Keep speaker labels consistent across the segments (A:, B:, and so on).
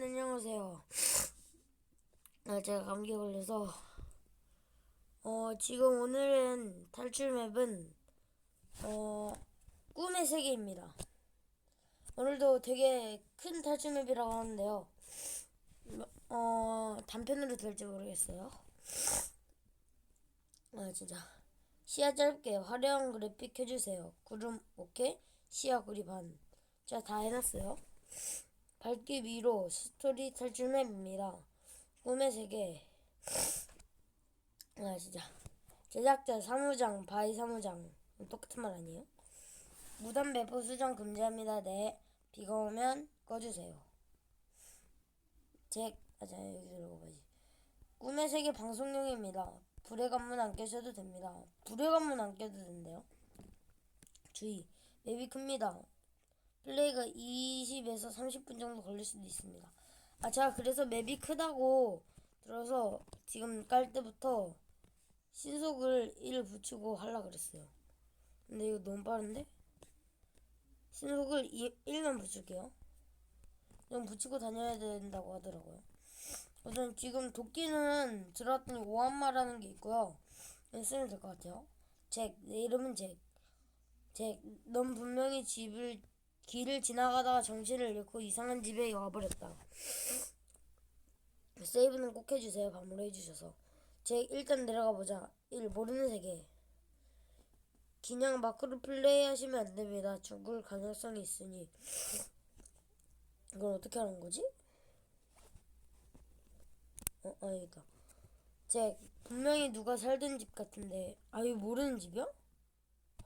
A: 여러분 안녕하세요. 아, 제가 감기 걸려서 어 지금 오늘은 탈출 맵은 어 꿈의 세계입니다. 오늘도 되게 큰 탈출 맵이라고 하는데요. 어 단편으로 될지 모르겠어요. 아 진짜 시야 짧게 화려한 그래픽 켜주세요. 구름 오케이 시야 구리 반. 제가 다 해놨어요. 밝기 위로 스토리 탈출 맵입니다. 꿈의 세계. 아 진짜 제작자 사무장 바이 사무장 똑같은 말 아니에요? 무단 배포 수정 금지합니다. 네 비가 오면 꺼주세요. 제 아 자 여기 들어가야지. 꿈의 세계 방송용입니다. 불의 관문 안 껴셔도 됩니다. 불의 관문 안 껴도 된대요. 주의 맵이 큽니다. 플레이가 20에서 30분 정도 걸릴 수도 있습니다. 아, 제가 그래서 맵이 크다고 들어서 지금 깔 때부터 신속을 1 붙이고 하려 그랬어요. 근데 이거 너무 빠른데? 신속을 2, 1만 붙일게요. 좀 붙이고 다녀야 된다고 하더라고요. 우선 지금 도끼는 들어왔더니 오한마라는 게 있고요. 쓰면 될 것 같아요. 잭, 내 이름은 잭. 잭, 넌 분명히 집을 길을 지나가다가 정신을 잃고 이상한 집에 와버렸다. 세이브는 꼭 해주세요. 반으로 해주셔서. 제 일단 내려가 보자. 1. 모르는 세계. 그냥 마크로 플레이하시면 안 됩니다. 죽을 가능성이 있으니. 이걸 어떻게 하는 거지? 어, 아, 여기다. 제 분명히 누가 살던 집 같은데. 아, 이거 모르는 집이야?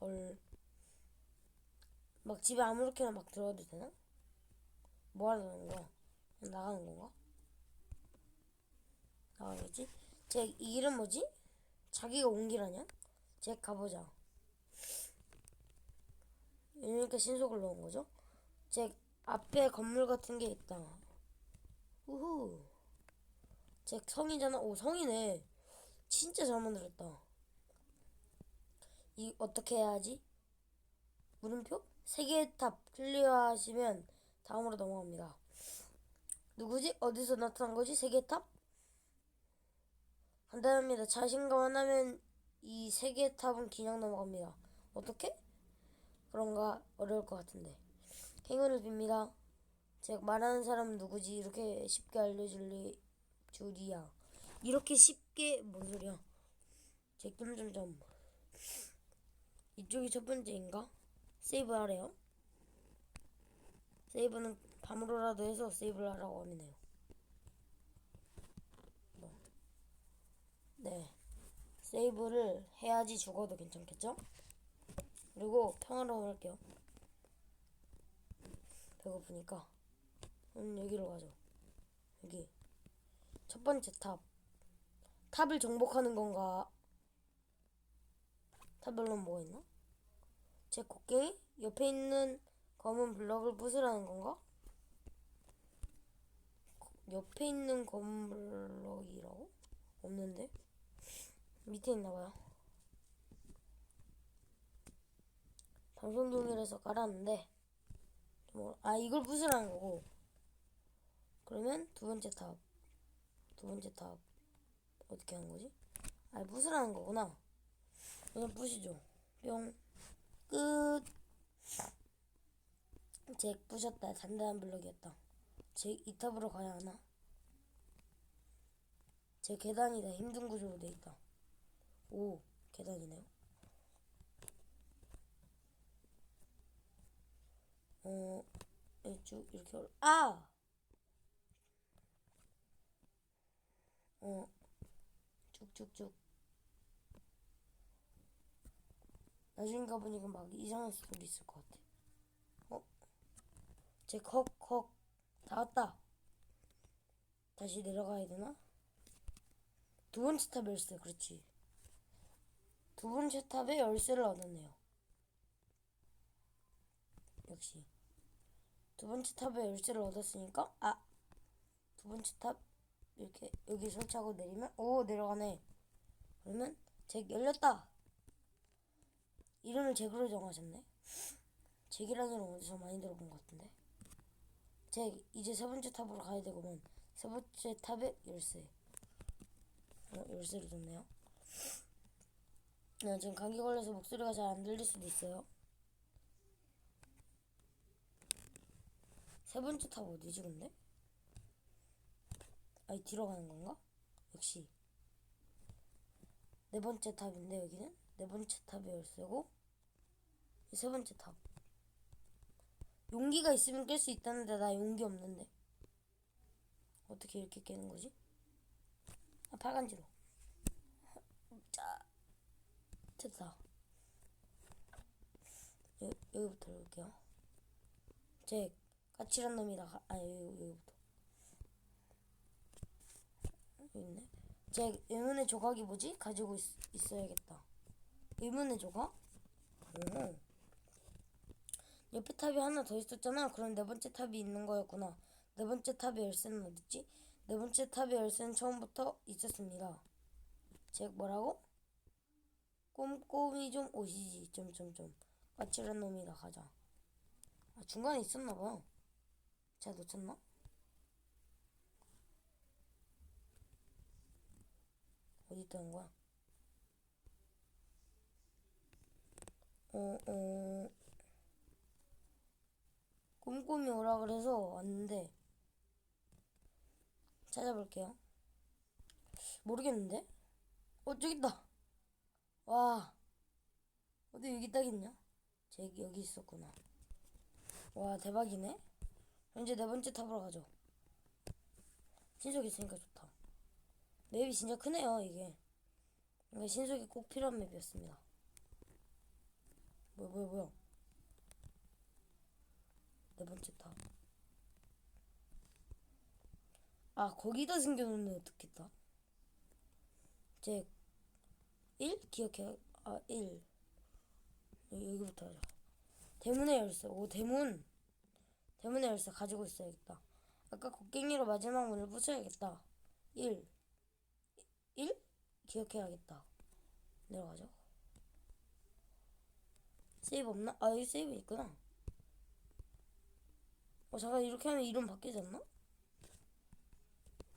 A: 헐. 막 집에 아무렇게나 막 들어가도 되나? 뭐 하는 거야? 나가는 건가? 나가겠지? 제 이름 뭐지? 자기가 온길 아니야? 제 가보자. 이러니까 신속을 넣은 거죠? 제 앞에 건물 같은 게 있다. 우후. 제 성이잖아. 오 성이네. 진짜 잘 만들었다. 이 어떻게 해야 하지? 물음표? 세 개의 탑 클리어하시면 다음으로 넘어갑니다. 누구지? 어디서 나타난 거지? 세 개의 탑? 간단합니다. 자신감 하나면 이 세 개의 탑은 그냥 넘어갑니다. 어떻게? 그런가 어려울 것 같은데. 행운을 빕니다. 제가 말하는 사람은 누구지? 이렇게 쉽게 알려줄리 줄이야. 이렇게 쉽게 뭔 소리야? 제 점점점 이쪽이 첫 번째인가? 세이브 하래요. 세이브는 밤으로라도 해서 세이브를 하라고 하네요. 뭐. 네. 세이브를 해야지 죽어도 괜찮겠죠? 그리고 평화로워 할게요. 배고프니까. 음, 여기로 가죠. 여기. 첫 번째 탑. 탑을 정복하는 건가? 탑별로 뭐가 있나? 제 곡괭이? 옆에 있는 검은 블럭을 부수라는 건가? 옆에 있는 검은 블럭이라고? 없는데? 밑에 있나봐요. 방송 동일에서 깔았는데, 뭐, 아, 이걸 부수라는 거고. 그러면 두 번째 탑. 두 번째 탑. 어떻게 하는 거지? 아, 부수라는 거구나. 그냥 부시죠. 뿅. 끝. 잭 부셨다. 단단한 블럭이었다. 잭 이 탑으로 가야 하나? 제 계단이다. 힘든 구조로 돼 있다. 오, 계단이네요. 어, 쭉 이렇게 올, 아! 어, 쭉쭉쭉. 나중에 가보니까 막 이상한 소리 있을 것 같아. 어? 제 컥, 컥. 다 왔다. 다시 내려가야 되나? 두 번째 탑 열쇠, 그렇지. 두 번째 탑에 열쇠를 얻었네요. 역시. 두 번째 탑에 열쇠를 얻었으니까, 아! 두 번째 탑, 이렇게, 여기 설치하고 내리면, 오, 내려가네. 그러면, 잭 열렸다! 이름을 잭으로 정하셨네. 잭이라는 이름 어디서 많이 들어본 것 같은데. 제 이제 세 번째 탑으로 가야 되구만. 세 번째 탑에 열쇠. 어, 열쇠를 줬네요. 네, 지금 감기 걸려서 목소리가 잘 안 들릴 수도 있어요. 세 번째 탑 어디지 근데? 아니 뒤로 가는 건가? 역시 네 번째 탑인데 여기는 네 번째 탑이 열쇠고 이 세 번째 탑. 용기가 있으면 깰 수 있다는데 나 용기 없는데. 어떻게 이렇게 깨는 거지? 아 빨간지로. 자 됐다. 여, 여기부터 해볼게요. 제 까칠한 놈이라 가, 아 여기, 여기 부터. 여기 있네. 제 의문의 조각이 뭐지? 가지고 있, 있어야겠다 의문의 조각? 오 옆에 탑이 하나 더 있었잖아. 그럼 네 번째 탑이 있는 거였구나. 네 번째 탑의 열쇠는 어딨지? 네 번째 탑의 열쇠는 처음부터 있었습니다. 즉 뭐라고? 꼼꼼히 좀 오시지. 점점점. 까칠한 놈이다. 가자. 아 중간에 있었나 봐. 제가 놓쳤나? 어디 있다는 거야? 어, 어. 꼼꼼히 오라 그래서 왔는데 찾아볼게요. 모르겠는데? 어 저기 있다. 와 어디 여기 딱 있냐? 제 여기 있었구나. 와 대박이네. 이제 네 번째 탑으로 가죠. 신속 있으니까 좋다. 맵이 진짜 크네요 이게. 이게 신속이 꼭 필요한 맵이었습니다. 뭐야 뭐야 뭐야. 네 번째 탑. 아, 거기다 숨겨놓으면 어떻겠다. 제 1? 기억해. 아, 1. 여기, 여기부터 하자. 대문의 열쇠. 오, 대문. 대문의 열쇠 가지고 있어야겠다. 아까 곡괭이로 마지막 문을 부숴야겠다. 1. 1? 기억해야겠다. 내려가죠. 세이브 없나? 아, 여기 세이브 있구나. 어 잠깐 이렇게 하면 이름 바뀌지 않나?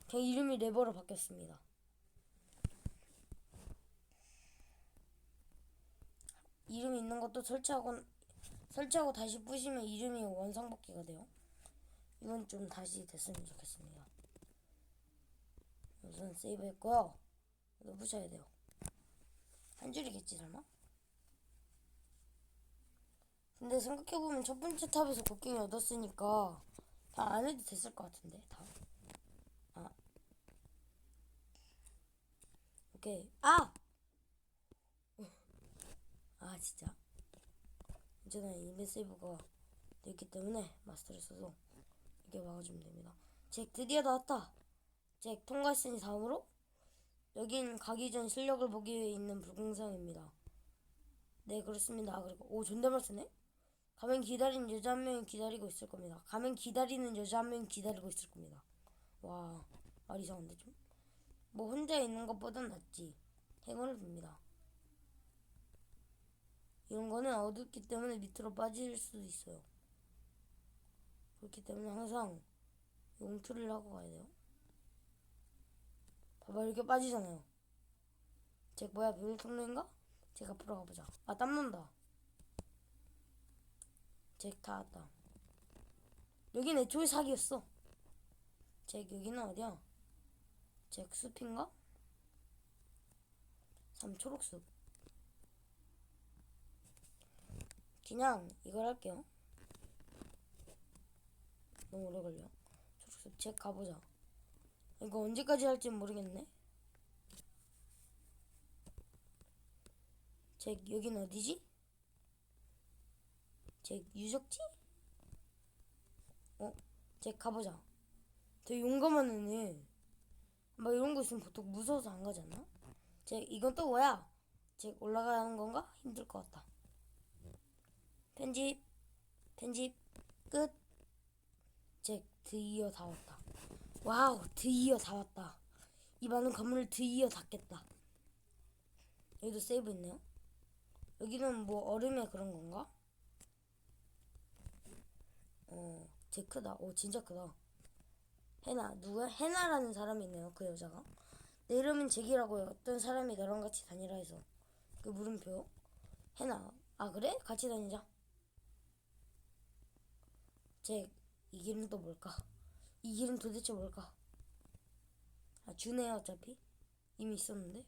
A: 그냥 이름이 레버로 바뀌었습니다. 이름 있는 것도 설치하고 설치하고 다시 부시면 이름이 원상복귀가 돼요. 이건 좀 다시 됐으면 좋겠습니다. 우선 세이브 했고요. 이거 부셔야 돼요. 한 줄이겠지 설마? 근데 생각해보면 첫 번째 탑에서 곡괭이 얻었으니까 다 안 해도 됐을 것 같은데 다. 아. 오케이. 아! 아 진짜. 이제는 이메 세이브가 되기 때문에 마스터를 써서 이렇게 막아주면 됩니다. 잭 드디어 나왔다. 잭 통과했으니 다음으로 여긴 가기 전 실력을 보기 위해 있는 불공성입니다. 네 그렇습니다. 그리고 오 존댓말 쓰네. 가면 기다리는 여자 한 명이 기다리고 있을 겁니다. 가면 기다리는 여자 한 명이 기다리고 있을 겁니다. 와, 말 이상한데 좀? 뭐 혼자 있는 것보단 낫지. 행운을 빕니다. 이런 거는 어둡기 때문에 밑으로 빠질 수도 있어요. 그렇기 때문에 항상 용투를 하고 가야 돼요. 봐봐 이렇게 빠지잖아요. 제 뭐야 비밀 통로인가? 제가 앞으로 가보자. 아 땀난다. 잭다 왔다. 여긴 애초에 사기였어. 잭 여기는 어디야? 잭 숲인가? 삼 초록숲. 그냥 이걸 할게요. 너무 오래 걸려. 초록숲 잭 가보자. 이거 언제까지 할지 모르겠네. 잭 여긴 어디지? 제 유적지? 어? 제 가보자. 되게 용감한 애네. 막 이런 거 있으면 보통 무서워서 안 않나? 제 이건 또 뭐야? 제 올라가는 건가? 힘들 것 같다. 편집, 편집, 끝. 제 드디어 다 왔다. 와우, 드디어 다 왔다. 이 많은 건물을 드디어 닫겠다. 여기도 세이브 있네요. 여기는 뭐 얼음의 그런 건가? 어, 되게 크다. 오, 진짜 크다. 해나, 누구야? 해나라는 사람이 있네요, 그 여자가. 내 이름은 잭이라고 요. 어떤 사람이 너랑 같이 다니라 해서. 그 물음표. 해나. 아, 그래? 같이 다니자. 잭, 이 길은 또 뭘까? 이 길은 도대체 뭘까? 아, 주네요, 어차피. 이미 있었는데.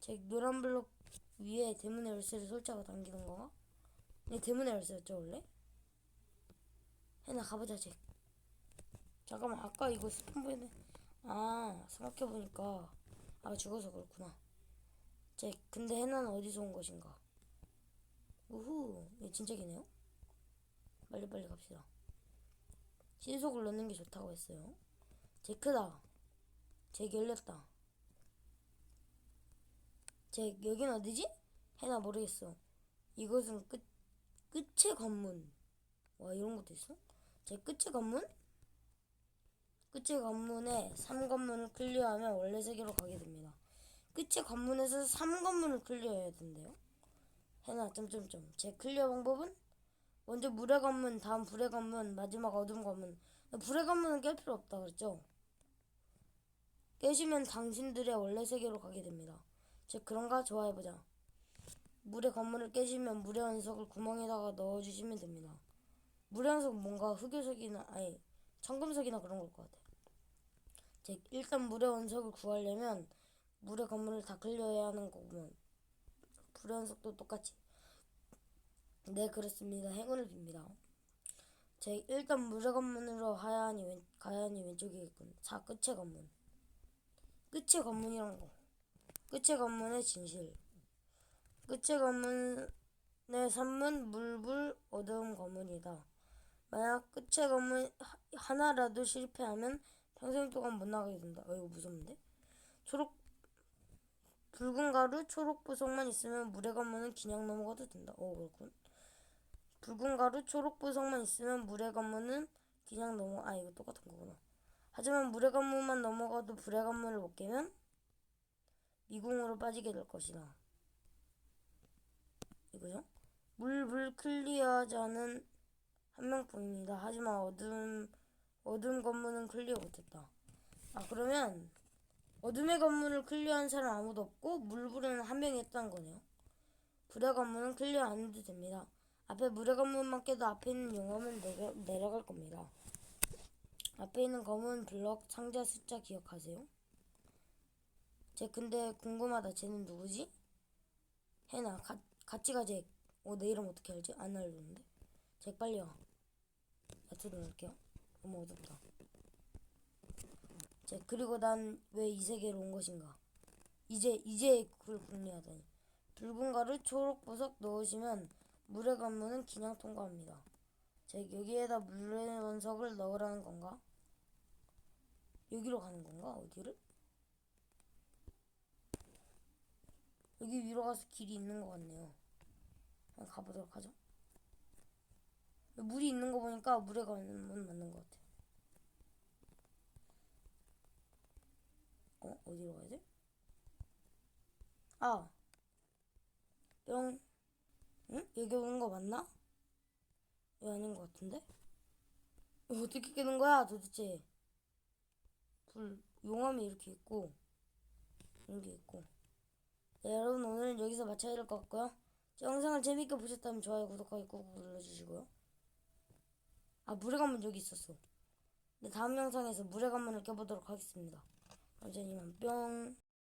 A: 잭, 노란 블록 위에 대문의 열쇠를 설치하고 당기는 거가? 네, 대문의 열쇠였죠, 원래? 해나, 가보자, 잭. 잠깐만, 아까 이거 스폰보이네. 아, 생각해보니까. 아, 죽어서 그렇구나. 잭, 근데 해나는 어디서 온 것인가? 우후, 얘 진짜 기네요? 빨리빨리 갑시다. 신속을 넣는 게 좋다고 했어요. 제크다. 잭 열렸다. 잭 여긴 어디지? 해나 모르겠어. 이것은 끝 끝의 관문. 와 이런 것도 있어? 잭 끝의 관문? 끝의 관문에 3관문을 클리어하면 원래 세계로 가게 됩니다. 끝의 관문에서 3관문을 클리어해야 된대요. 해나 점점점. 제 클리어 방법은 먼저 물의 관문, 다음 불의 관문, 마지막 어둠 관문. 불의 관문은 깰 필요 없다 그랬죠? 깨시면 당신들의 원래 세계로 가게 됩니다. 즉 그런가 좋아해보자. 물의 관문을 깨시면 물의 원석을 구멍에다가 넣어주시면 됩니다. 원석은 뭔가 흑요석이나 아니 청금석이나 그런 걸 것 같아. 즉 일단 물의 원석을 구하려면 물의 관문을 다 클리어해야 하는 거구먼. 불의 원석도 똑같이. 네 그렇습니다. 행운을 빕니다. 제 일단 물의 관문으로 하야하니 왼, 가야하니 왼쪽이겠군. 자 끝의 관문. 끝의 관문이란 거. 끝의 관문의 진실. 끝의 관문의 산문 물불 어두움 관문이다. 만약 관문 하- 하나라도 실패하면 평생 동안 못 나가게 된다. 어, 이거 무섭는데? 초록 붉은 가루 초록 보석만 있으면 물의 관문은 그냥 넘어가도 된다. 어 그렇군. 붉은 가루 초록 보석만 있으면 물의 관문은 그냥 넘어 아 이거 똑같은 거구나. 하지만 물의 관문만 넘어가도 불의 관문을 못 깨면 미궁으로 빠지게 될 것이다. 이거죠? 물불 클리어하자는 한 명뿐입니다. 하지만 어둠 어둠 관문은 클리어 못했다. 아 그러면 어둠의 관문을 클리어한 사람 아무도 없고 물불은 한 명이 했다는 거네요. 불의 관문은 클리어 안 해도 됩니다. 앞에 물의 관문만 깨도 앞에 있는 용암은 내려, 내려갈 겁니다. 앞에 있는 검은 블럭 상자 숫자 기억하세요? 쟤 근데 궁금하다. 쟤는 누구지? 해나 가, 같이 가재. 어, 내 이름 어떻게 알지? 안 알려줬는데. 쟤 빨리 와. 야투 넣을게요. 너무 어둡다. 쟤 그리고 난 왜 이 세계로 온 것인가? 이제 이제 그걸 궁리하다니. 붉은 가루 초록 보석 넣으시면 물의 관문은 그냥 통과합니다. 제 여기에다 물의 원석을 넣으라는 건가? 여기로 가는 건가? 어디를? 여기 위로 가서 길이 있는 것 같네요. 가보도록 하죠. 물이 있는 거 보니까 물에 가면 맞는 것 같아. 어? 어디로 가야 돼? 아! 뿅. 응? 여기 오는 거 맞나? 여기 아닌 것 같은데? 이거 어떻게 깨는 거야 도대체? 불, 용암이 이렇게 있고, 이런 게 있고. 네, 여러분 오늘은 여기서 마쳐야 될 것 같고요. 제 영상을 재밌게 보셨다면 좋아요, 구독하기 꾹 눌러주시고요. 아, 물의 관문 여기 있었어. 네, 다음 영상에서 물의 관문을 껴보도록 하겠습니다. 이만 뿅.